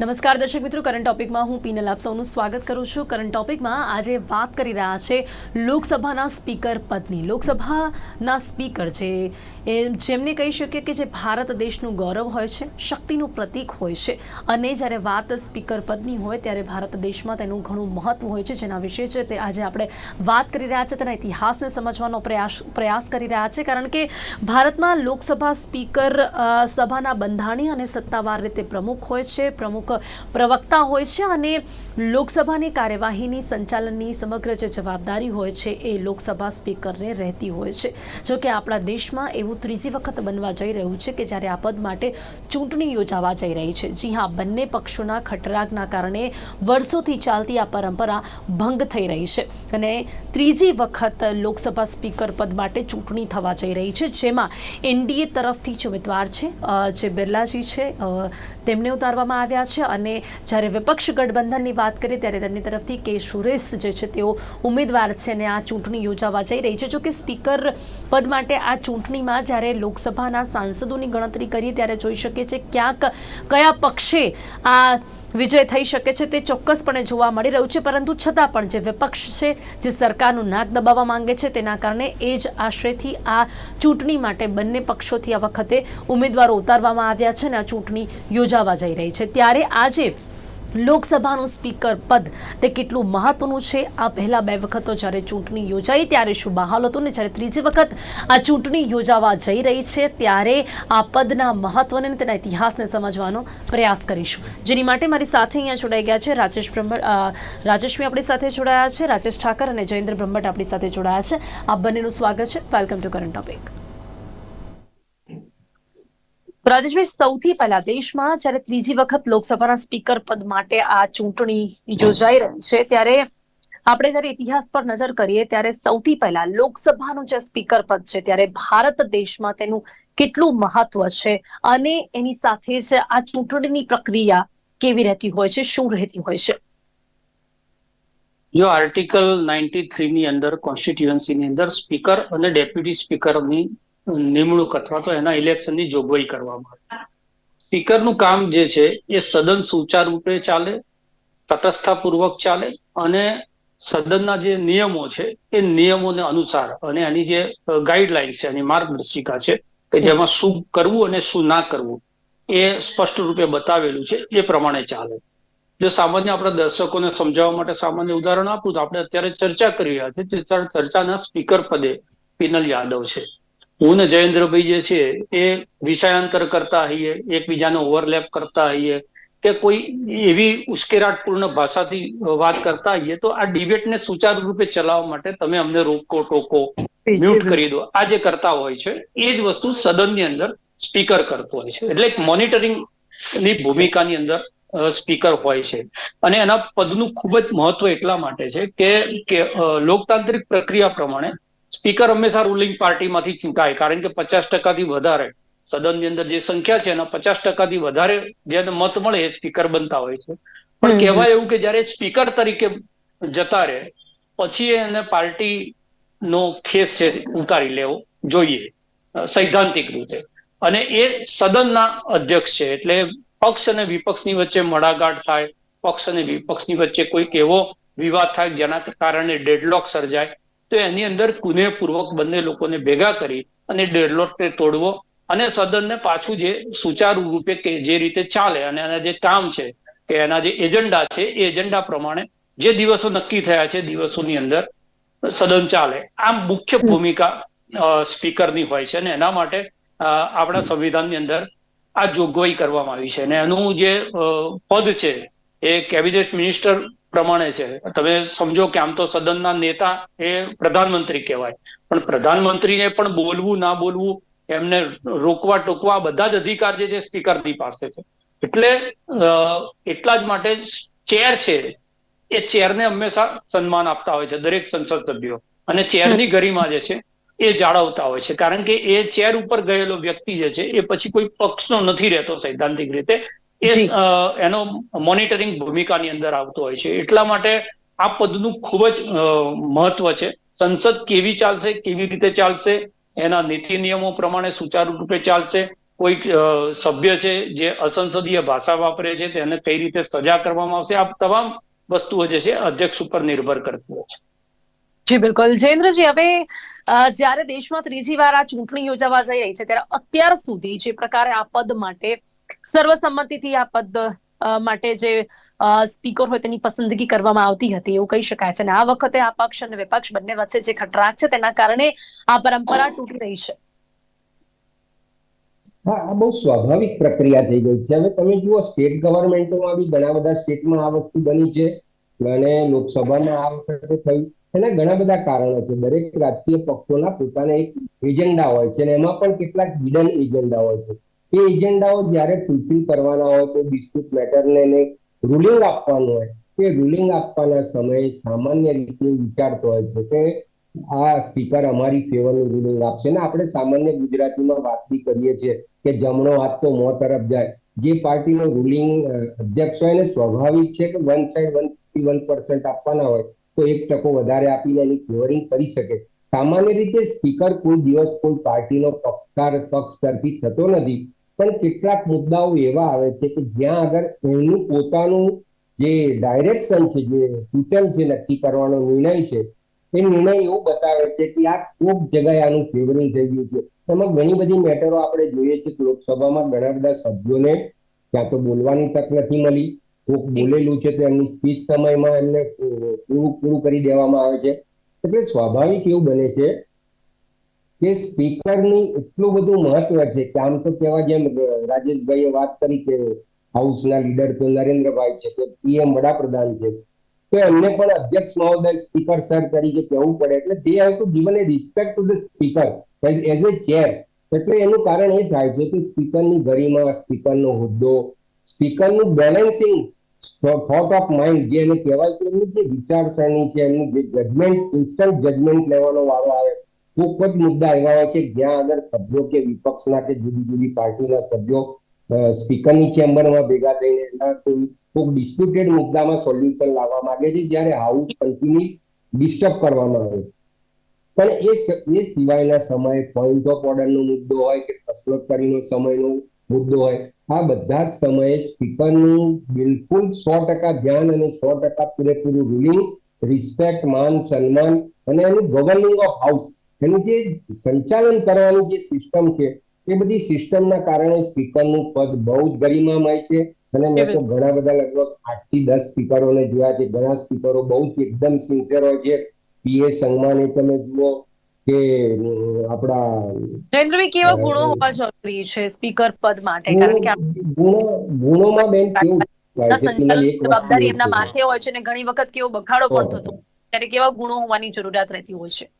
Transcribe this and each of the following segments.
નમસ્કાર દર્શક મિત્રો કરંટ ટોપિકમાં હું પીનલ આપ સૌનું સ્વાગત કરું છું. કરંટ ટોપિકમાં આજે વાત કરી રહ્યા છે લોકસભાના સ્પીકર પદની. લોકસભાના સ્પીકર છે એ જેમને કહી શકીએ કે જે ભારત દેશનું ગૌરવ હોય છે, શક્તિનું પ્રતીક હોય છે. અને જ્યારે વાત સ્પીકર પદની હોય ત્યારે ભારત દેશમાં તેનું ઘણું મહત્વ હોય છે. જેના વિશે છે તે આજે આપણે વાત કરી રહ્યા છે, તેના ઇતિહાસને સમજવાનો પ્રયાસ પ્રયાસ કરી રહ્યા છે. કારણ કે ભારતમાં લોકસભા સ્પીકર સભાના બંધારણીય અને સત્તાવાર રીતે પ્રમુખ હોય છે. પ્રમુખ પ્રવક્તા હોય છે અને લોકસભાની કાર્યવાહીની સંચાલનની સમગ્ર જે જવાબદારી હોય છે એ લોકસભા સ્પીકરને રહેતી હોય છે. જો કે આપણા દેશમાં એવું ત્રીજી વખત બનવા જઈ રહ્યું છે કે જ્યારે આ પદ માટે ચૂંટણી યોજાવા જઈ રહી છે. જી હા, બંને પક્ષોના ખટરાગના કારણે વર્ષોથી ચાલતી આ પરંપરા ભંગ થઈ રહી છે અને ત્રીજી વખત લોકસભા સ્પીકર પદ માટે ચૂંટણી થવા જઈ રહી છે, જેમાં એનડીએ તરફથી જ ઉમેદવાર છે જે બિરલાજી છે તેમને ઉતારવામાં આવ્યા છે અને જ્યારે વિપક્ષ ગઠબંધનની વાત કરીએ ત્યારે તેમની તરફથી કે સુરેશ જે છે તેઓ ઉમેદવાર છે અને આ ચૂંટણી યોજાવા જઈ રહી છે. જો કે સ્પીકર પદ માટે આ ચૂંટણીમાં જ્યારે લોકસભાના સાંસદોની ગણતરી કરીએ ત્યારે જોઈ શકીએ છીએ ક્યાંક કયા પક્ષે આ વિજય થઈ શકે છે તે ચોક્કસપણે જોવા મળી રહ્યું છે, પરંતુ છતાં પણ જે વિપક્ષ છે, જે સરકારનું નાક દબાવવા માંગે છે, તેના કારણે એ જ આશ્રયથી આ ચૂંટણી માટે બંને પક્ષોથી આ વખતે ઉમેદવારો ઉતારવામાં આવ્યા છે અને આ ચૂંટણી યોજાવા જઈ રહી છે. ત્યારે આજે લોકસભાનું સ્પીકર પદ તે કેટલું મહત્વનું છે? આ પહેલા બે વખતો જ્યારે ચૂંટણી યોજાઈ, ત્યારે શું બહાલ હતો ને જ્યારે ત્રીજી વખત આ ચૂંટણી યોજાવા જઈ રહી છે, ત્યારે આ પદના મહત્વને તેના ઇતિહાસને સમજવાનો પ્રયાસ કરીશું. જેની માટે મારી સાથે અહીંયા જોડાઈ ગયા છે રાજેશ બ્રહ્મટ રાજેશભાઈ આપણી સાથે જોડાયા છે, રાજેશ ઠાકર અને જયેન્દ્ર બ્રહ્મટ આપણી સાથે જોડાયા છે. આ બંનેનું સ્વાગત છે. Welcome to current topic Rajeshbhai સૌથી પહેલા દેશમાં જ્યારે ત્રીજી વખત લોકસભાના સ્પીકર પદ માટે આ ચૂંટણી યોજાઈ રહી છે, ત્યારે આપણે જ્યારે ઇતિહાસ પર નજર કરીએ ત્યારે સૌથી પહેલા લોકસભાનું જે સ્પીકર પદ છે, ત્યારે ભારત દેશમાં તેનું કેટલું મહત્વ છે અને એની સાથે જ આ ચૂંટણીની પ્રક્રિયા કેવી રહેતી હોય છે, શું રહેતી હોય છે? જો આર્ટિકલ નાઇન્ટી થ્રી ની અંદર કોન્સ્ટિટ્યુઅન્સી ની અંદર સ્પીકર અને ડેપ્યુટી સ્પીકરની નિમણૂક અથવા તો એના ઇલેક્શનની જોગવાઈ કરવામાં આવે. સ્પીકરનું કામ જે છે, એ સદન સુચારુ રૂપે ચાલે, તટસ્થતાપૂર્વક ચાલે અને સદનના જે નિયમો છે, એ નિયમોને અનુસાર અને એની જે ગાઈડલાઈન છે, એની માર્ગદર્શિકા છે, કે જેમાં શું કરવું અને શું ના કરવું, એ સ્પષ્ટ રૂપે બતાવેલું છે, એ પ્રમાણે ચાલે. જો સામાન્ય આપણા દર્શકોને સમજાવવા માટે સામાન્ય ઉદાહરણ આપું તો આપણે અત્યારે ચર્ચા કરી રહ્યા છીએ ચર્ચાના સ્પીકર પદે પિનલ યાદવ છે. હું જયેન્દ્રભાઈ જે છે, એ વિષયાંતર કરતા હઈએ એકબીજાને ઓવરલેપ કરતા હઈએ કે કોઈ એવી ઉશ્કેરાટપૂર્ણ ભાષાથી વાત કરતા હોઈએ તો આ ડિબેટને સુચારુ રૂપે ચલાવવા માટે તમે અમને રોકો, ટોકો, મ્યુટ કરી દો. આ જે કરતા હોય છે, એ જ વસ્તુ સદનની અંદર સ્પીકર કરતો હોય છે. એટલે મોનિટરિંગની ભૂમિકાની અંદર સ્પીકર હોય છે. અને એના પદનું ખૂબ જ મહત્વ એટલા માટે છે કે લોકતાંત્રિક પ્રક્રિયા પ્રમાણે સ્પીકર હંમેશા રૂલિંગ પાર્ટીમાંથી ચૂંટાય કારણ કે પચાસ ટકાથી વધારે સદનની અંદર જે સંખ્યા છે એના પચાસ ટકાથી વધારે જેને મત મળે એ સ્પીકર બનતા હોય છે પણ. કહેવાય એવું કે જ્યારે સ્પીકર તરીકે જતા રહે પછી એને પાર્ટી નો ખેસ છે ઉતારી લેવો જોઈએ સૈદ્ધાંતિક રીતે અને એ સદનના અધ્યક્ષ છે એટલે પક્ષ અને વિપક્ષની વચ્ચે મડાગાંઠ થાય પક્ષ અને વિપક્ષની વચ્ચે કોઈક એવો વિવાદ થાય જેના કારણે ડેડલોક સર્જાય તો એની અંદર કુનેહપૂર્વક બંને લોકોને ભેગા કરી અને ડેડલોકને તોડવો અને સદનને પાછું જે સુચારુ રૂપે કે જે રીતે ચાલે અને એના જે કામ છે કે એના જે એજન્ડા છે એ એજન્ડા પ્રમાણે જે દિવસો નક્કી થયા છે દિવસોની અંદર સદન ચાલે. આ મુખ્ય ભૂમિકા સ્પીકરની હોય છે અને એના માટે આપણા સંવિધાનની અંદર આ જોગવાઈ કરવામાં આવી છે. અને એનું જે પદ છે એ કેબિનેટ મિનિસ્ટર પ્રમાણે છે. તમે સમજો કે આમ તો સદનના નેતા એ પ્રધાનમંત્રી કહેવાય. પણ પ્રધાનમંત્રીને પણ બોલવું, ના બોલવું, એમને રોકવા ટોકવા બધા જ અધિકાર જે છે સ્પીકરની પાસે છે. એટલે એટલા જ માટે ચેર છે એ ચેરને હંમેશા સન્માન આપતા હોય છે દરેક સંસદ સભ્યો. અને ચેરની ગરિમા જે છે એ જાળવતા હોય છે. કારણ કે એ ચેર ઉપર ગયેલો વ્યક્તિ જે છે એ પછી કોઈ પક્ષનો નથી રહેતો સૈદ્ધાંતિક રીતે. એ એનો મોનિટરિંગ ભૂમિકાની અંદર આવતો હોય છે. એટલા માટે આ પદનું ખૂબ જ મહત્વ છે. સંસદ કેવી ચાલશે કેવી રીતે ચાલશે એના નીતિ નિયમો પ્રમાણે સુચારુ રૂપે ચાલશે કોઈ સભ્ય છે જે અસંસદીય ભાષા વાપરે છે તેને કઈ રીતે સજા કરવામાં આવશે આ તમામ વસ્તુઓ જે છે અધ્યક્ષ ઉપર નિર્ભર કરતી હોય છે. જી બિલકુલ. જયેન્દ્રજી હવે જ્યારે દેશમાં ત્રીજી વાર આ ચૂંટણી યોજાવા જઈ રહી છે ત્યારે અત્યાર સુધી જે પ્રકારે આ પદ માટે સર્વસંમતિથી આ પદ માટે જે સ્પીકર હોય તેની પસંદગી કરવામાં આવતી હતી, એવું કહી શકાય છે. અને આ વખતે આ પક્ષ અને વિપક્ષ બંને વચ્ચે જે ખટરાક છે, તેના કારણે આ પરંપરા તૂટી રહી છે. હા, આ બહુ સ્વાભાવિક પ્રક્રિયા થઈ ગઈ છે. હવે તમે જુઓ, સ્ટેટ ગવર્મેન્ટોમાં બી ઘણા બધા સ્ટેટમાં આ વસ્તુ બની છે. અને લોકસભામાં આ વખતે થયું એના ઘણા બધા કારણો છે. દરેક રાજકીય પક્ષોના પોતાના એક એજન્ડા હોય છે અને એમાં પણ કેટલાક હિડન એજન્ડા હોય છે. એ એજન્ડાઓ જ્યારે ફૂલફિલ કરવાના હોય તો ડિસ્પ્યુટ મેટરને રૂલિંગ આપવાનું હોય. તે રૂલિંગ આપવાના સમયે સામાન્ય રીતે વિચારતો હોય છે કે આ સ્પીકર અમારી ફેવરનું રૂલિંગ આપશે. ને આપણે સામાન્ય ગુજરાતીમાં વાત બી કરીએ છીએ કે જમણો હાથ તો મોં તરફ જાય. જે પાર્ટીનો રૂલિંગ અધ્યક્ષ હોય ને સ્વાભાવિક છે કે one side one one percent આપવાના હોય તો એક ટકો વધારે આપીને એની ફેવરિંગ કરી શકે. સામાન્ય રીતે સ્પીકર કોઈ દિવસ કોઈ પાર્ટીનો પક્ષકાર, પક્ષ તરફી થતો નથી. પણ કેટલાક મુદ્દાઓ એવા આવે છે કે જ્યાં આગળ એમનું પોતાનું જે ડાયરેક્શન છે, જે સૂચન છે, નક્કી કરવાનો નિર્ણય છે, એ નિર્ણય એવો બતાવે છે કે આ કોક જગ્યાએ આનું ફેવરિંગ થઈ ગયું છે. એમાં ઘણી બધી મેટરો આપણે જોઈએ છીએ કે લોકસભામાં ઘણા બધા સભ્યોને ક્યાં તો બોલવાની તક નથી મળી. કોક બોલેલું છે તો એમની સ્પીચ સમયમાં એમને પૂરું પૂરું કરી દેવામાં આવે છે. એટલે સ્વાભાવિક એવું બને છે કે સ્પીકરની એટલું બધું મહત્વ છે કે આમ તો કહેવા જેમ રાજેશભાઈએ વાત કરી કે હાઉસના લીડર તો નરેન્દ્રભાઈ છે, કે પીએમ વડાપ્રધાન છે. તો એમને પણ અધ્યક્ષ મહોદય સ્પીકર સર તરીકે કહેવું પડે. એટલે they have to given a respect to the speaker as a chair. એટલે એનું કારણ એ થાય છે કે સ્પીકરની ગરિમા સ્પીકરનો હોદ્દો, સ્પીકરનું બેલેન્સિંગ થોટ ઓફ માઇન્ડ જે એને કહેવાય કે એમની જે વિચારસરણી છે, એમનું જે જજમેન્ટ, ઇન્સ્ટન્ટ જજમેન્ટ લેવાનો વારો આવે ખૂબ જ મુદ્દા એવા હોય છે જ્યાં આગળ સભ્યો કે વિપક્ષના કે જુદી જુદી પાર્ટીના સભ્યો સ્પીકરની ચેમ્બરમાં ભેગા થઈને કોઈ ડિસ્પ્યુટેડ મુદ્દામાં સોલ્યુશન લાવવા માંગે છે, જ્યારે હાઉસ કન્ટિન્યુ ડિસ્ટર્બ કરવામાં આવે. પણ એ એ સિવાયના સમયે પોઈન્ટ ઓફ ઓર્ડરનો મુદ્દો હોય કે પ્રશ્નોત્તરીનો સમયનો મુદ્દો હોય, આ બધા જ સમયે સ્પીકરનું બિલકુલ સો ટકા ધ્યાન અને સો ટકા પૂરેપૂરું રૂલિંગ રિસ્પેક્ટ માન, સન્માન અને એનું ગવર્નિંગ ઓફ હાઉસ એનું જે સંચાલન કરવાની જે સિસ્ટમ છે એ બધી સિસ્ટમના કારણે સ્પીકરનું પદ બહુ જ ગરિમામય છે. અને મેં તો ઘણા બધા લગભગ આઠથી દસ સ્પીકરોને જોયા છે. ઘણા સ્પીકરો બહુ જ એકદમ સિન્સિયર હોય છે. પીએ સંગમાને તમે જુઓ કે આપડા આપણા જયેન્દ્રભાઈ કેવા ગુણો હોવા જરૂરી છે સ્પીકર પદ માટે? કારણ કે ગુણો- ગુણો- ગુણોમાં બેન કેવું જવાબદારી એમના માથે હોય છે અને ઘણી વખત કેવો બખાડો પણ થતો ત્યારે કેવા ગુણો હોવાની જરૂરિયાત રહેતી હોય છે?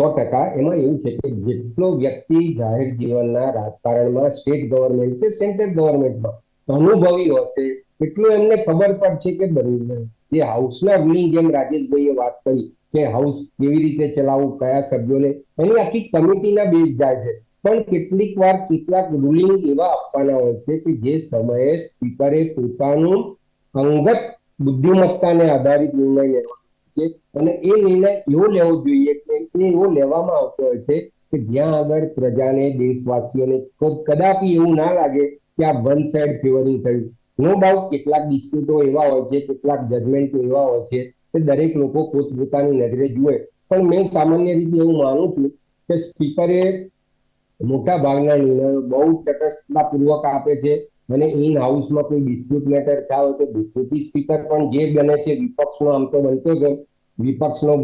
સો ટકા એમાં એવું છે કે જેટલો વ્યક્તિ જાહેર જીવનના રાજકારણમાં સ્ટેટ ગવર્મેન્ટ કે સેન્ટ્રલ ગવર્મેન્ટમાં અનુભવી હશે, એટલું એમને ખબર પડશે કે જે હાઉસના રૂલિંગ જેમ રાજેશભાઈએ વાત કરી કે હાઉસ કેવી રીતે ચલાવવું, કયા સભ્યોને, એની આખી કમિટીના બેઝ જાય છે. પણ કેટલીક વાર કેટલાક રૂલિંગ એવા આપવાના હોય છે કે જે સમયે સ્પીકરે પોતાનું અંગત બુદ્ધિમત્તાને આધારિત નિર્ણય લેવાનો છે અને એ નિર્ણય એવો લેવો જોઈએ કે એ એવો લેવામાં આવતો હોય છે કે જ્યાં આગળ પ્રજાને, દેશવાસીઓને કદાપી એવું ના લાગે કે આ વન સાઇડ ફેવરિંગ થયું નો ડાઉટ કેટલાક ડિસ્પ્યુટો એવા હોય છે, કેટલાક જજમેન્ટો એવા હોય છે કે દરેક લોકો પોતપોતાની નજરે જુએ પણ મેં સામાન્ય રીતે એવું માનું છું કે સ્પીકરે મોટા ભાગના નિર્ણયો બહુ તટસ્થતાપૂર્વક આપે છે અને ઇન હાઉસમાં કોઈ ડિસ્પ્યુટ મેટર થાય તો ડેપ્યુટી સ્પીકર પણ જે બને છે વિપક્ષનો આમ તો બનતો હોય. વિપક્ષનો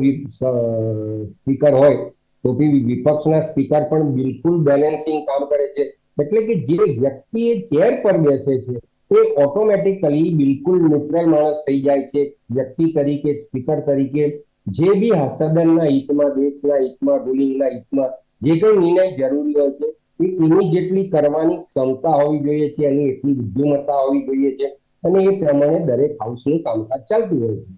સ્પીકર હોય, તો બી વિપક્ષના સ્પીકર પણ બિલકુલ બેલેન્સિંગ કામ કરે છે. એટલે કે જે વ્યક્તિ એ ચેર પર બેસે છે, એ ઓટોમેટિકલી બિલકુલ ન્યુટ્રલ માણસ થઈ જાય છે. વ્યક્તિ તરીકે, સ્પીકર તરીકે, જે બી સદનના હિતમાં, દેશના હિતમાં રૂલિંગના હિતમાં, જે કઈ નિર્ણય જરૂરી હોય છે, એ ઇમિડિયેટલી કરવાની ક્ષમતા હોવી જોઈએ છે, એની એટલી બુદ્ધિમત્તા હોવી જોઈએ છે, અને એ પ્રમાણે દરેક હાઉસનું કામકાજ ચાલતું હોય છે.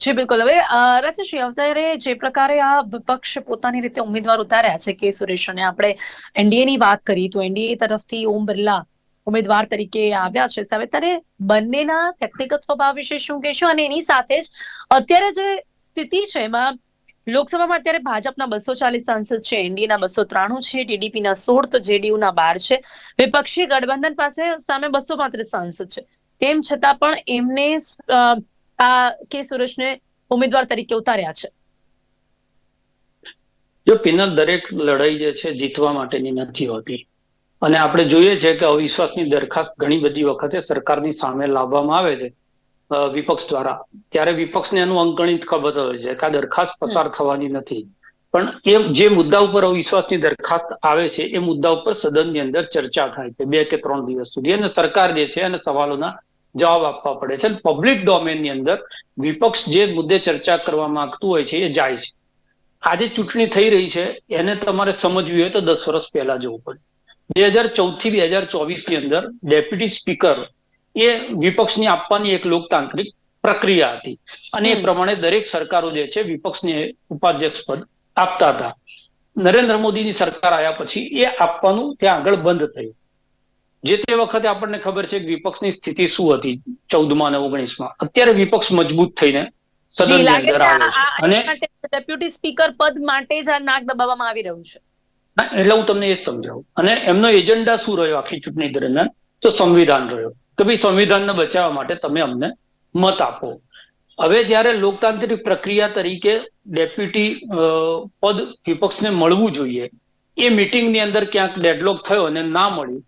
જી, બિલકુલ. હવે રાજેશજી, અત્યારે જે પ્રકારે આ વિપક્ષ પોતાની રીતે ઉમેદવાર ઉતાર્યા છે કે સુરેશ અને આપણે એનડીએ ની વાત કરી તો એનડીએ તરફથી ઓમ બિરલા ઉમેદવાર તરીકે આવ્યા છે. હવે ત્યારે બંનેના વ્યક્તિગત સ્વભાવ વિશે શું કહેશો? અને એની સાથે જ અત્યારે જે સ્થિતિ છે, એમાં લોકસભામાં અત્યારે ભાજપના બસો ચાલીસ સાંસદ છે, એનડીએના બસો ત્રાણું છે, ટીડીપીના સોળ, તો જેડીયુના બાર છે. વિપક્ષી ગઠબંધન પાસે સામે બસો પાંત્રીસ સાંસદ છે. તેમ છતાં પણ એમને કે સુરેશને ઉમેદવાર તરીકે ઉતાર્યા છે. જો પિનલ દરેક લડાઈ જે છે જીતવા માટેની નથી હોતી. અને આપણે જોઈએ છે કે અવિશ્વાસની દરખાસ્ત ઘણી બધી વખતે સરકારની સામે લાવવામાં આવે છે વિપક્ષ દ્વારા. ત્યારે વિપક્ષને એનું અંકણિત ખબર હોય છે કે આ દરખાસ્ત પસાર થવાની નથી. પણ એ જે મુદ્દા ઉપર અવિશ્વાસની દરખાસ્ત આવે છે, એ મુદ્દા ઉપર સદનની અંદર ચર્ચા થાય છે બે કે ત્રણ દિવસ સુધી. અને સરકાર જે છે અને સવાલોના જવાબ આપવા પડે છે. પબ્લિક ડોમેનની અંદર વિપક્ષ જે મુદ્દે ચર્ચા કરવા માંગતું હોય છે એ જાય છે. આજે ચૂંટણી થઈ રહી છે. એને તમારે સમજવી હોય તો દસ વર્ષ પહેલા જવું પડે. બે હજાર ચૌદથી બે હજાર ચોવીસની અંદર ડેપ્યુટી સ્પીકર એ વિપક્ષની આપવાની એક લોકતાંત્રિક પ્રક્રિયા હતી. અને એ પ્રમાણે દરેક સરકારો જે છે વિપક્ષને ઉપાધ્યક્ષ પદ આપતા હતા. નરેન્દ્ર મોદીની સરકાર આવ્યા પછી એ આપવાનું ત્યાં આગળ બંધ થયું. જે તે વખતે આપણને ખબર છે કે વિપક્ષની સ્થિતિ શું હતી ચૌદમાં અને ઓગણીસમાં. અત્યારે વિપક્ષ મજબૂત થઈને સદન અંદર છે છે. અને ડેપ્યુટી સ્પીકર પદ માટે જ આ નાક દબાવવામાં આવી રહ્યું છે. એટલે હું તમને એ સમજાવું. અને એમનો એજન્ડા શું રહ્યો આખી ચૂંટણી દરમિયાન? તો સંવિધાન રહ્યો. કે ભાઈ સંવિધાનને બચાવવા માટે તમે અમને મત આપો. હવે જ્યારે લોકતાંત્રિક પ્રક્રિયા તરીકે ડેપ્યુટી પદ વિપક્ષને મળવું જોઈએ એ મિટિંગની અંદર ક્યાંક ડેડલોક થયો અને ના મળ્યું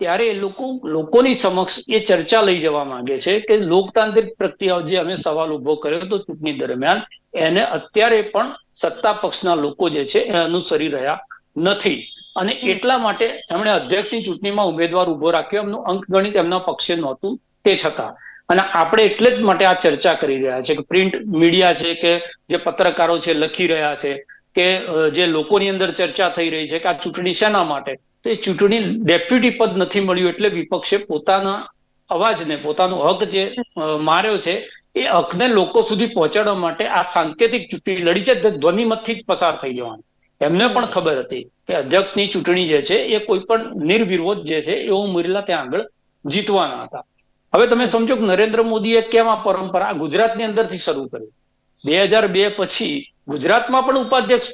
ત્યારે એ લોકો લોકોની સમક્ષ એ ચર્ચા લઈ જવા માંગે છે કે લોકતાંત્રિક પ્રક્રિયાઓ જે અમે સવાલ ઊભો કર્યો હતો ચૂંટણી દરમિયાન એને અત્યારે પણ સત્તા પક્ષના લોકો જે છે એ અનુસરી રહ્યા નથી. અને એટલા માટે એમણે અધ્યક્ષની ચૂંટણીમાં ઉમેદવાર ઊભો રાખ્યો. એમનું અંકગણિત એમના પક્ષે નહોતું તે છતાં. અને આપણે એટલે જ માટે આ ચર્ચા કરી રહ્યા છે કે પ્રિન્ટ મીડિયા છે કે જે પત્રકારો છે લખી રહ્યા છે કે જે લોકોની અંદર ચર્ચા થઈ રહી છે કે આ ચૂંટણી શેના માટે? તો એ ચૂંટણી ડેપ્યુટી પદ નથી મળ્યું એટલે વિપક્ષે પોતાના અવાજને પોતાનો હક જે માર્યો છે, એ હકને લોકો સુધી પહોંચાડવા માટે આ સાંકેતિક ચૂંટણી લડી છે. ધ્વનિમતથી જ પસાર થઈ જવાની. એમને પણ ખબર હતી કે અધ્યક્ષની ચૂંટણી જે છે, એ કોઈ પણ નિર્વિરોધ જે છે, એ મુરલા ત્યાં આગળ જીતવાના હતા. હવે તમે સમજો કે નરેન્દ્ર મોદીએ કેમ આ પરંપરા ગુજરાતની અંદરથી શરૂ કરી? બે હજાર બે પછી ગુજરાતમાં પણ ઉપાધ્યક્ષ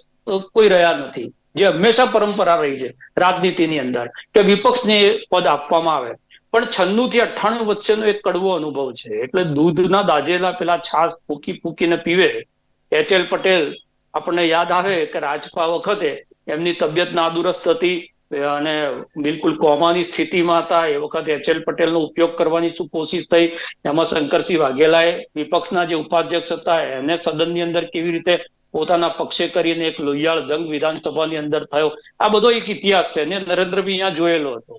કોઈ રહ્યા નથી. જે હંમેશા પરંપરા રહી છે રાજનીતિની અંદર કે વિપક્ષને પદ આપવામાં આવે. પણ છન્નું થી અઠ્ઠાણું વચ્ચેનો એક કડવો અનુભવ છે. એટલે દૂધના દાજેલા પેલા છાસ ફૂકી ફૂકીને પીવે. એચ એલ પટેલ આપણને યાદ આવે કે રાજપા વખતે એમની તબિયત નાદુરસ્ત હતી અને બિલકુલ કોમાની સ્થિતિમાં હતા. એ વખતે એચ એલ પટેલનો ઉપયોગ કરવાની શું કોશિશ થઈ? એમાં શંકરસિંહ વાઘેલાએ વિપક્ષના જે ઉપાધ્યક્ષ હતા, એને સદનની અંદર કેવી રીતે પોતાના પક્ષે કરીને એક લોહિયાળ જંગ વિધાનસભાની અંદર થયો. આ બધો એક ઇતિહાસ છે નરેન્દ્રભાઈ અહીંયા જોયેલો હતો.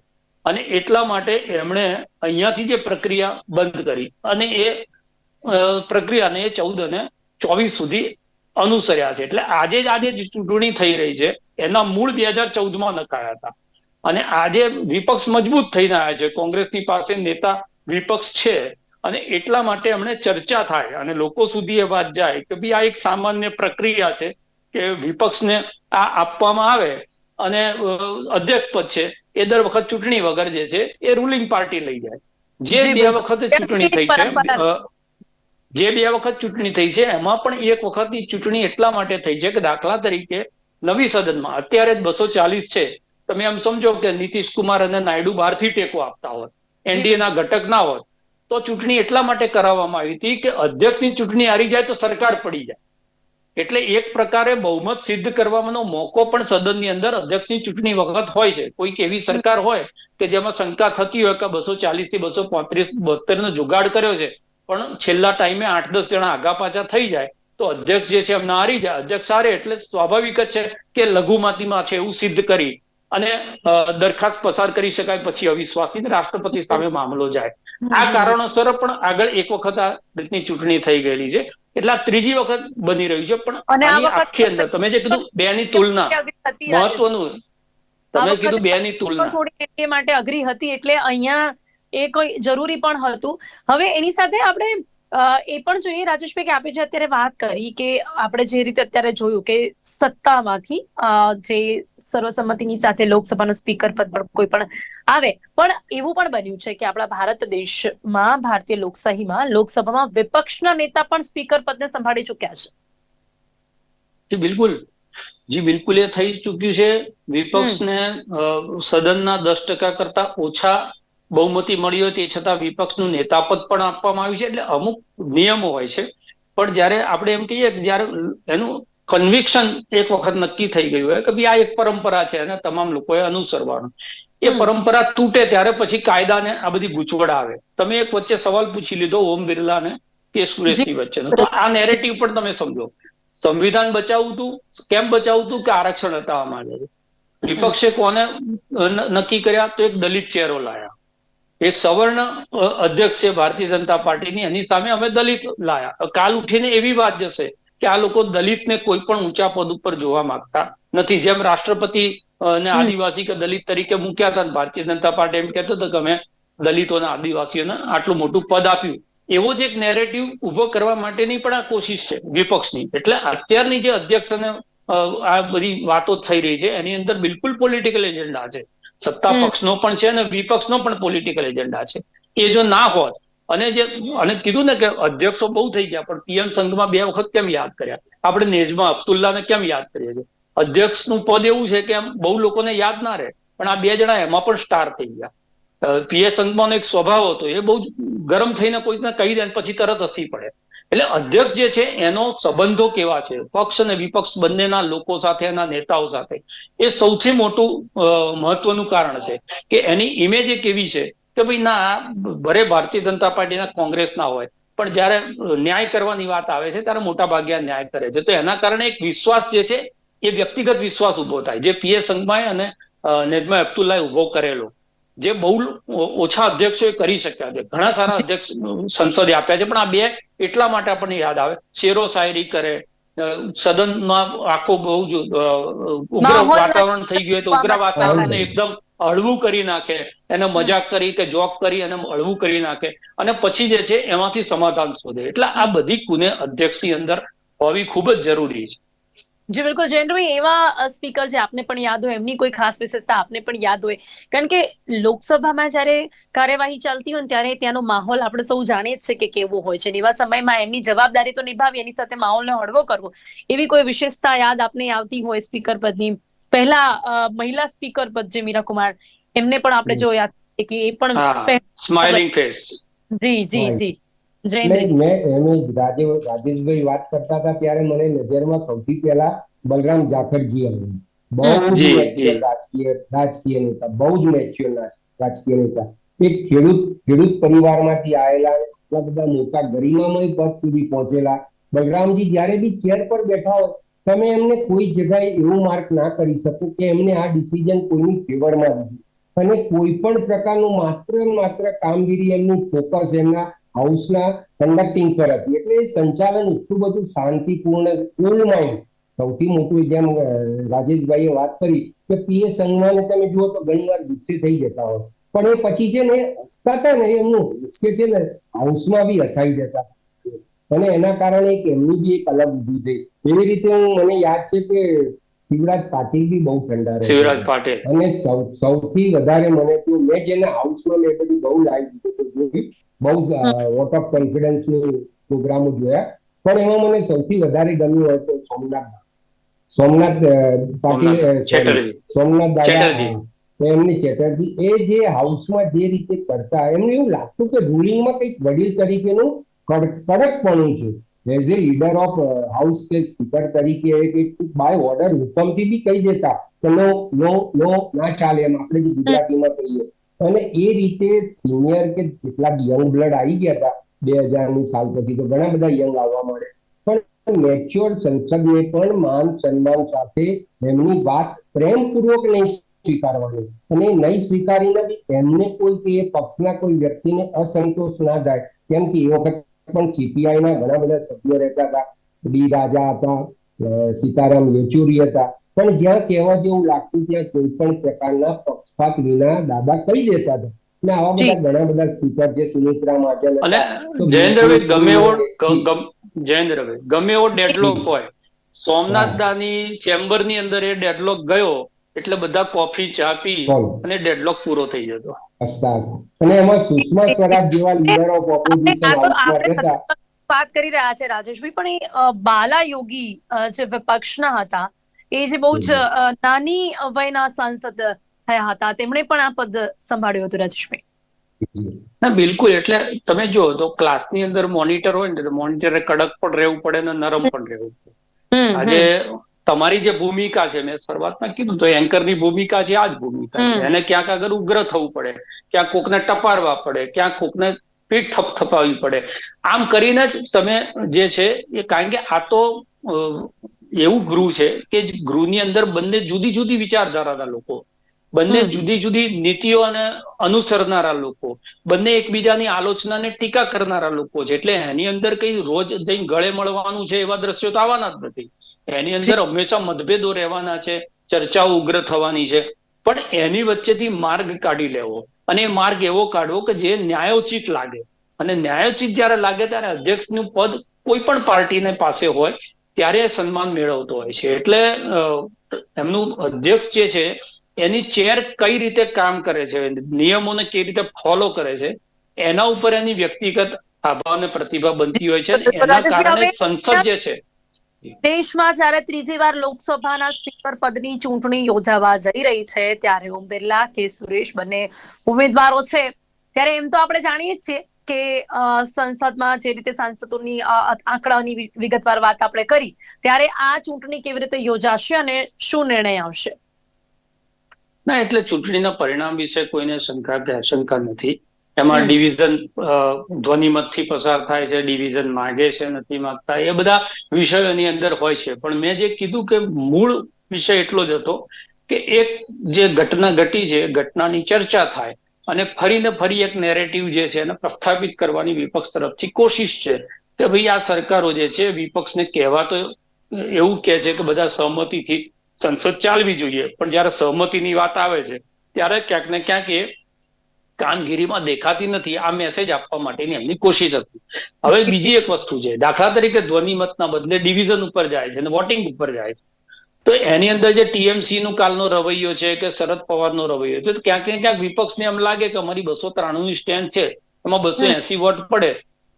અને એટલા માટે એમણે અહીંયાથી જે પ્રક્રિયા બંધ કરી અને એ પ્રક્રિયાને ચૌદ અને ચોવીસ સુધી અનુસર્યા છે. એટલે આજે જ આજે ચૂંટણી થઈ રહી છે. એના મૂળ બે હજાર ચૌદમાં નકાર્યા હતા. અને આજે વિપક્ષ મજબૂત થઈને આવ્યા છે. કોંગ્રેસની પાસે નેતા વિપક્ષ છે. અને એટલા માટે એમણે ચર્ચા થાય અને લોકો સુધી એ વાત જાય કે ભાઈ આ એક સામાન્ય પ્રક્રિયા છે કે વિપક્ષને આ આપવામાં આવે અને અધ્યક્ષ પદ છે એ દર વખત ચૂંટણી વગર જે છે એ રૂલિંગ પાર્ટી લઈ જાય. જે બે વખત ચૂંટણી થઈ છે જે બે વખત ચૂંટણી થઈ છે એમાં પણ એક વખતની ચૂંટણી એટલા માટે થઈ છે કે દાખલા તરીકે નવી સદનમાં અત્યારે બસો ચાલીસ છે. તમે એમ સમજો કે નીતિશ કુમાર અને નાયડુ બહારથી ટેકો આપતા હોત એનડીએ ના ઘટક ના હોત તો ચૂંટણી એટલા માટે કરાવવામાં આવી હતી કે અધ્યક્ષની ચૂંટણી હારી જાય તો સરકાર પડી જાય. એટલે એક પ્રકારે બહુમત સિદ્ધ કરવાનો મોકો પણ સદનની અંદર અધ્યક્ષની ચૂંટણી વખત હોય છે. કોઈક એવી સરકાર હોય કે જેમાં શંકા થતી હોય કે બસો ચાલીસથી બસો પોત્રીસ બોતેર નો જુગાડ કર્યો છે, પણ છેલ્લા ટાઈમે આઠ દસ જણા આગા પાછા થઈ જાય તો અધ્યક્ષ જે છે એમને હારી જાય. અધ્યક્ષ હારે એટલે સ્વાભાવિક જ છે કે લઘુમતીમાં છે એવું સિદ્ધ કરી અને દરખાસ્ત પસાર કરી શકાય, પછી અવિશ્વાસથી રાષ્ટ્રપતિ સામે મામલો જાય. આ કારણોસર પણ આગળ એક વખત આ રીતની ચૂંટણી થઈ ગયેલી છે. એટલે આ ત્રીજી વખત બની રહ્યું છે પણ અને આ આની આખી અંદર તમે જે કીધું બે ની તુલના હતી મહત્વનું તમે કીધું બે ની તુલના. થોડી એ માટે અઘરી હતી એટલે અહીંયા એ કોઈ જરૂરી પણ હતું. હવે એની સાથે આપણે એ પણ જોઈએ રાજેશભાઈ, કે આપણે જે અત્યારે વાત કરી કે આપણે જે રીતે અત્યારે જોયું કે સત્તામાંથી જે સર્વસંમતિની સાથે લોકસભાનો સ્પીકર પદ પર કોઈ પણ આવે, પણ એવું પણ બન્યું છે કે આપણા ભારત દેશમાં, ભારતીય લોકશાહીમાં, લોકસભામાં વિપક્ષના નેતા પણ સ્પીકર પદને સંભાળી ચૂક્યા છે. બિલકુલ. જી, બિલકુલ એ થઈ ચૂક્યું છે. વિપક્ષને સદનના દસ ટકા કરતા ઓછા બહુમતી મળી હોય તે છતાં વિપક્ષનું નેતાપદ પણ આપવામાં આવ્યું છે. એટલે અમુક નિયમો હોય છે. પણ જ્યારે આપણે એમ કહીએ કે જ્યારે એનું કન્વિક્શન એક વખત નક્કી થઈ ગયું હોય કે ભાઈ આ એક પરંપરા છે અને તમામ લોકોએ અનુસરવાનું. એ પરંપરા તૂટે ત્યારે પછી કાયદાને આ બધી ગૂંચવડ આવે તમે એક વચ્ચે સવાલ પૂછી લીધો ઓમ બિરલા ને કે સુરેશની વચ્ચેનો. તો આ નેરેટિવ પણ તમે સમજો. સંવિધાન બચાવવું હતું કેમ બચાવવું હતું કે આરક્ષણ હટાવવા માંગે વિપક્ષે કોને નક્કી કર્યા? તો એક દલિત ચહેરો લાયા. એક સવર્ણ અધ્યક્ષ છે ભારતીય જનતા પાર્ટીની એની સામે અમે દલિત લાયા. કાલ ઉઠીને એવી વાત જશે કે આ લોકો દલિતને કોઈ પણ ઊંચા પદ ઉપર જોવા માંગતા નથી. જેમ રાષ્ટ્રપતિ અને ને આદિવાસી કે દલિત તરીકે મૂક્યા હતા ભારતીય જનતા પાર્ટી એમ કહેતો હતો કે અમે દલિતોને આદિવાસીઓને આટલું મોટું પદ આપ્યું. એવો જ એક નેરેટિવ ઊભો કરવા માટેની પણ આ કોશિશ છે વિપક્ષની. એટલે અત્યારની જે અધ્યક્ષ અને આ બધી વાતો થઈ રહી છે એની અંદર બિલકુલ પોલિટિકલ એજન્ડા છે. સત્તા પક્ષનો પણ છે અને વિપક્ષનો પણ પોલિટિકલ એજન્ડા છે. એ જો ના હોત અને જે અને કીધું ને કે અધ્યક્ષો બહુ થઈ ગયા પણ પીએમ સંઘમાં બે વખત કેમ યાદ કર્યા? આપણે નેજમાં અબ્દુલ્લાને કેમ યાદ કરીએ છીએ? અધ્યક્ષનું પદ એવું છે કે આમ બહુ લોકોને યાદ ના રહે પણ આ બે જણા એમાં પણ સ્ટાર થઈ ગયા. પીએ સંઘમાં એક સ્વભાવ હતો એ બહુ ગરમ થઈને કોઈને કહી દે પછી તરત હસી પડે. એટલે અધ્યક્ષ જે છે, એનો સંબંધો કેવા છે? પક્ષ અને વિપક્ષ બંનેના લોકો સાથે એના નેતાઓ સાથે. એ સૌથી મોટું મહત્વનું કારણ છે કે એની ઇમેજ એ કેવી છે કે ભાઈ ના, ભરે ભારતીય જનતા પાર્ટીના કોંગ્રેસના હોય. પણ જ્યારે ન્યાય કરવાની વાત આવે છે, ત્યારે મોટા ભાગે આ ન્યાય કરે છે. તો એના કારણે એક વિશ્વાસ જે છે, એ વ્યક્તિગત વિશ્વાસ ઊભો થાય. જે પીએ સંગમાએ અને નેજમા અબ્દુલ્લાએ ઊભો કરેલો. જે બહુ ઓછા અધ્યક્ષોએ કરી શક્યા છે. ઘણા સારા અધ્યક્ષ સંસદે આપ્યા છે પણ આ બે એટલા માટે આપણને યાદ આવે. શેરો શાયરી કરે સદનમાં આખો બહુ જ ઉગ્ર વાતાવરણ થઈ ગયું તો ઉગ્ર વાતાવરણને. એકદમ હળવું કરી નાખે એને મજાક કરી કે જોક કરી અને હળવું કરી નાખે. અને પછી જે છે એમાંથી સમાધાન શોધે. એટલે આ બધી કુને અધ્યક્ષની અંદર હોવી ખૂબ જ જરૂરી છે. જી બિલકુલ. જયેન્દ્રભાઈ એવા સ્પીકર જે આપને પણ યાદ હોય એમની કોઈ ખાસ વિશેષતા આપને પણ યાદ હોય. કારણ કે લોકસભામાં જ્યારે કાર્યવાહી ચાલતી હોય ને ત્યારે ત્યાંનો માહોલ આપણે સૌ જાણીએ જ છે કે કેવો હોય છે. એવા સમયમાં એમની જવાબદારી તો નિભાવી એની સાથે માહોલને હળવો કરવો. એવી કોઈ વિશેષતા યાદ આપને આવતી હોય સ્પીકર પદની? પહેલા મહિલા સ્પીકર પદ જે મીરા કુમાર એમને પણ આપણે જો યાદ કે એ પણ સ્માઇલિંગ ફેસ જી જી જી. એટલે મેં એમ જ રાજેશભાઈ વાત કરતા હતા ત્યારે મને નજરમાં સૌથી પહેલા બલરામ જાખડજી આવ્યા બહુ જી. રાજકીય રાજકીય નેતા બહુ જ મેચ્યોર રાજકીય નેતા. એક ખેડૂત ખેડૂત પરિવારમાંથી આવેલા એટલા બધા મોટા ગરિમામય પદ સુધી પહોંચેલા બલરામજી જ્યારે બી ચેર પર બેઠા હોય તમે એમને કોઈ જગ્યાએ એવું માર્ક ના કરી શકો કે એમને આ ડિસિઝન કોઈની ફેવરમાં લીધું અને કોઈ પણ પ્રકારનું માત્ર માત્ર કામગીરી એમનું ફોકસ એમના હાઉસના કંડક્ટિંગ પર હતી. એટલે સંચાલન એટલું બધું શાંતિપૂર્ણ કુલ માઇન્ડ સૌથી મોટું જેમ રાજેશભાઈએ વાત કરી કે પીએ સંઘમાં ને તમે જુઓ તો ઘણી વાર ગુસ્સે થઈ જતા હોય. પણ એ પછી છે ને હસતા હતા ને એમનું હાસ્ય છે ને હાઉસમાં બી હસાઈ જતા. અને એના કારણે એક એમની બી એક અલગ ઊભી થઈ. એવી રીતે હું મને યાદ છે કે શિવરાજ પાટીલ બી બહુ ઠંડા રહે શિવરાજ પાટીલ. અને સૌથી વધારે મને તો મેં જેને હાઉસમાં મેં બધી બહુ લાઈવ જોઈ બહુ વોટ ઓફ કોન્ફિડન્સની પ્રોગ્રામો જોયા. પણ એમાં મને સૌથી વધારે ગમ્યું હોય તો સોમનાથ સોમનાથ પાટીલ સોમનાથ દાદા એમની ચેટર્જી. એ જે હાઉસમાં જે રીતે કરતા એમને એવું લાગતું કે રૂલિંગમાં કંઈક વડીલ તરીકેનું કડ- કડકપણું છે. As a leader of house કે સ્પીકર તરીકે એક બાય ઓર્ડર હુકમથી બી કહી દેતા કે નો નો નો ના ચાલે એમ આપણે જે ગુજરાતીમાં કહીએ. અને એ રીતે સિનિયર કે કેટલાક યંગ બ્લડ આવી ગયા હતા, બે હજારની સાલ પછી તો ઘણા બધા યંગ આવવા મળે. પણ મેચ્યોર સંસદને પણ માન સન્માન સાથે એમની વાત પ્રેમપૂર્વક નહીં સ્વીકારવાની. અને નહીં સ્વીકારીને એમને કોઈ કે પક્ષના કોઈ વ્યક્તિને અસંતોષ ના થાય. કેમ કે એ વખત પણ સીપીઆઈ ના ઘણા બધા સભ્યો રહેતા હતા. ડી રાજા હતા સીતારામ યેચુરી હતા. પણ જ્યાં કહેવા જેવું લાગતું ત્યાં કોઈ પણ પ્રકારના પક્ષપાત વિના દાદા કહી દેતા હતા. અને આવા બધા ઘણા બધા સ્પીકર જે સુમિત્રા મહાજન જયેન્દ્રભાઈ ગમે એવો જયેન્દ્રભાઈ ગમે એવો ડેડલોક હોય. સોમનાથ દાની ચેમ્બરની અંદર એ ડેડલોક ગયો એટલે બધા કોફી ચા પી અને ડેડલોક પૂરો થઈ જતો. અને એમાં સુષ્મા સ્વરાજ જેવા લીડર ઓફ ઓપોઝિશન આ તો હાઉસમાં આપણે હતા વાત કરી રહ્યા છે રાજેશભાઈ પણ એ બાલા યોગી જે વિપક્ષના હતા એ જે બહુ જ નાની વયના સાંસદ થયા હતા. તેમણે પણ આ પદ સંભાળ્યું હતું રાજેશભાઈ. ના બિલકુલ. એટલે તમે જુઓ તો ક્લાસની અંદર મોનિટર હોય ને તો મોનિટરે કડક પણ રહેવું પડે ને નરમ પણ રહેવું પડે. આજે તમારી જે ભૂમિકા છે મેં શરૂઆતમાં કીધું તો એન્કરની ભૂમિકા છે આ જ ભૂમિકા છે. એને ક્યાંક આગળ ઉગ્ર થવું પડે ક્યાંક કોકને ટપારવા પડે ક્યાંક કોકને પીઠ થપથપાવવી પડે. આમ કરીને જ તમે જે છે એ કારણ કે આ તો એવું ગૃહ છે કે ગૃહની અંદર બંને જુદી જુદી વિચારધારાના લોકો બંને જુદી જુદી નીતિઓ અને અનુસરનારા લોકો બંને એકબીજાની આલોચનાને ટીકા કરનારા લોકો છે. એટલે એની અંદર કઈ રોજ જઈને ગળે મળવાનું છે એવા દ્રશ્યો તો આવવાના જ નથી. એની અંદર હંમેશા મતભેદો રહેવાના છે ચર્ચાઓ ઉગ્ર થવાની છે. પણ એની વચ્ચેથી માર્ગ કાઢી લેવો અને એ માર્ગ એવો કાઢવો કે જે ન્યાયોચિત લાગે. અને ન્યાયોચિત જ્યારે લાગે ત્યારે અધ્યક્ષનું પદ કોઈ પણ પાર્ટીને પાસે હોય ત્યારે સન્માન મેળવતો હોય છે. એટલે એમનું અધ્યક્ષ જે છે એની ચેર કઈ રીતે કામ કરે છે નિયમોને કઈ રીતે ફોલો કરે છે એના ઉપર એની વ્યક્તિગત આભા અને પ્રતિભા બનતી હોય છે એના કારણે સંસદ જે છે. દેશમાં જ્યારે ત્રીજી વાર લોકસભાના સ્પીકર પદની ચૂંટણી યોજાવા જઈ રહી છે ત્યારે ઓમ બિરલા કે સુરેશ બંને ઉમેદવારો છે. ત્યારે એમ તો આપણે જાણીએ જ છીએ કે સંસદમાં જે રીતે સાંસદોની અ, આંકડાની વિગતવાર વાત આપણે કરી ત્યારે આ ચૂંટણી કેવી રીતે યોજાશે અને શું નિર્ણય આવશે? ના એટલે ચૂંટણીના પરિણામ વિશે કોઈને શંકા કે આશંકા નથી. એમાં ડિવિઝન ધ્વનિમતથી પસાર થાય છે ડિવિઝન માંગે છે નથી માંગતા એ બધા વિષયોની અંદર હોય છે. પણ મેં જે કીધું કે મૂળ વિષય એટલો જ હતો કે એક જે ઘટના ઘટી છે ઘટનાની ચર્ચા થાય અને ફરીને ફરી એક નેરેટિવ જે છે એને પ્રસ્થાપિત કરવાની વિપક્ષ તરફથી કોશિશ છે કે ભાઈ આ સરકારો જે છે વિપક્ષને કહેવા તો એવું કહે છે કે બધા સહમતિથી સંસદ ચાલવી જોઈએ. પણ જ્યારે સહમતિની વાત આવે છે, ત્યારે ક્યાંક ને ક્યાંક એ કામગીરીમાં દેખાતી નથી. આ મેસેજ આપવા માટેની એમની કોશિશ હતી. હવે બીજી એક વસ્તુ છે. દાખલા તરીકે ધ્વનિમતના બદલે ડિવિઝન ઉપર જાય છે અને વોટિંગ ઉપર જાય છે. તો એની અંદર જે ટીએમસી નું કાલનો રવૈયો છે કે શરદ પવારનો રવૈયો છે તો ક્યાંક ને ક્યાંક વિપક્ષને એમ લાગે કે અમારી બસો ત્રાણું સ્ટેન્ડ છે એમાં બસો એસી વોટ પડે.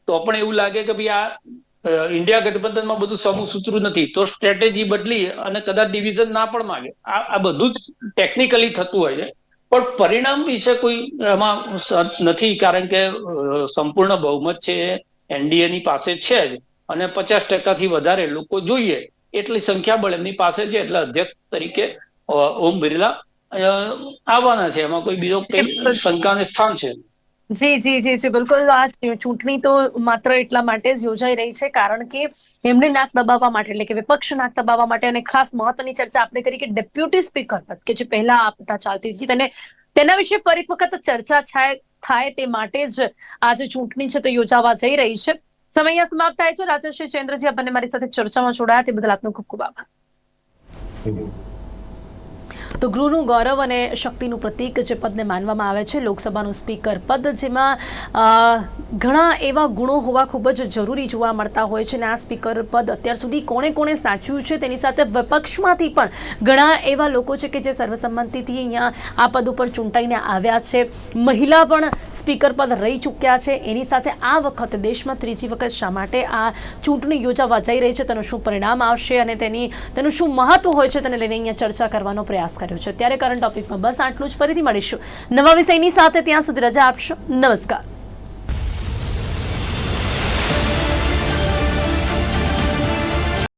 તો પણ એવું લાગે કે ભાઈ આ ઇન્ડિયા ગઠબંધનમાં બધું સમૂહ સૂત્રું નથી. તો સ્ટ્રેટેજી બદલી અને કદાચ ડિવિઝન ના પણ માગે. આ આ બધું જ ટેકનિકલી થતું હોય છે. પણ પરિણામ વિશે કોઈ એમાં નથી કારણ કે સંપૂર્ણ બહુમત છે એનડીએ ની પાસે છે જ. અને પચાસ ટકાથી વધારે લોકો જોઈએ. એટલી સંખ્યાબળ એમની પાસે છે એટલે અધ્યક્ષ તરીકે ઓમ બિરલા આવવાના છે. એમાં કોઈ બીજો કઈ શંકાને સ્થાન છે? જી જી જી જી બિલકુલ. આ ચૂંટણી તો માત્ર એટલા માટે જ યોજાઈ રહી છે કારણ કે એમને નાક દબાવવા માટે એટલે કે વિપક્ષ નાક દબાવવા માટે અને ખાસ મહત્વની ચર્ચા આપણે કરી કે ડેપ્યુટી સ્પીકર પદ કે જે પહેલા આપતા ચાલતી હતી તેને તેના વિશે ફરી વખત ચર્ચા થાય થાય તે માટે જ આ જે ચૂંટણી છે તો યોજાવા જઈ રહી છે. સમય સમાપ્ત થાય છે. રાજેશ્રી ચંદ્રજી, આપણને મારી સાથે ચર્ચામાં જોડાયા. તે બદલ આપનો ખૂબ ખૂબ આભાર. તો ગૃહનું ગૌરવ અને શક્તિનું પ્રતીક જે પદને માનવામાં આવે છે, લોકસભાનું સ્પીકર પદ, જેમાં ઘણા એવા ગુણો હોવા ખૂબ જ જરૂરી જોવા મળતા હોય છે અને આ સ્પીકર પદ અત્યાર સુધી કોણે કોણે સાચ્યું છે, તેની સાથે વિપક્ષમાંથી પણ ઘણા એવા લોકો છે કે જે સર્વસંમતિથી અહીંયા આ પદ ઉપર ચૂંટાઈને આવ્યા છે. મહિલા પણ સ્પીકર પદ રહી ચૂક્યા છે. એની સાથે આ વખત દેશમાં ત્રીજી વખત શા માટે આ ચૂંટણી યોજાવા જઈ રહી છે, તેનું શું પરિણામ આવશે અને તેની, તેનું શું મહત્વ હોય છે, તેને લઈને અહીંયા ચર્ચા કરવાનો પ્રયાસ કર્યો છે. ત્યારે કરંટ ટોપિકમાં બસ આટલું જ. ફરીથી મળીશું. નવા વિષયની સાથે ત્યાં સુધી રજા આપશો. નમસ્કાર.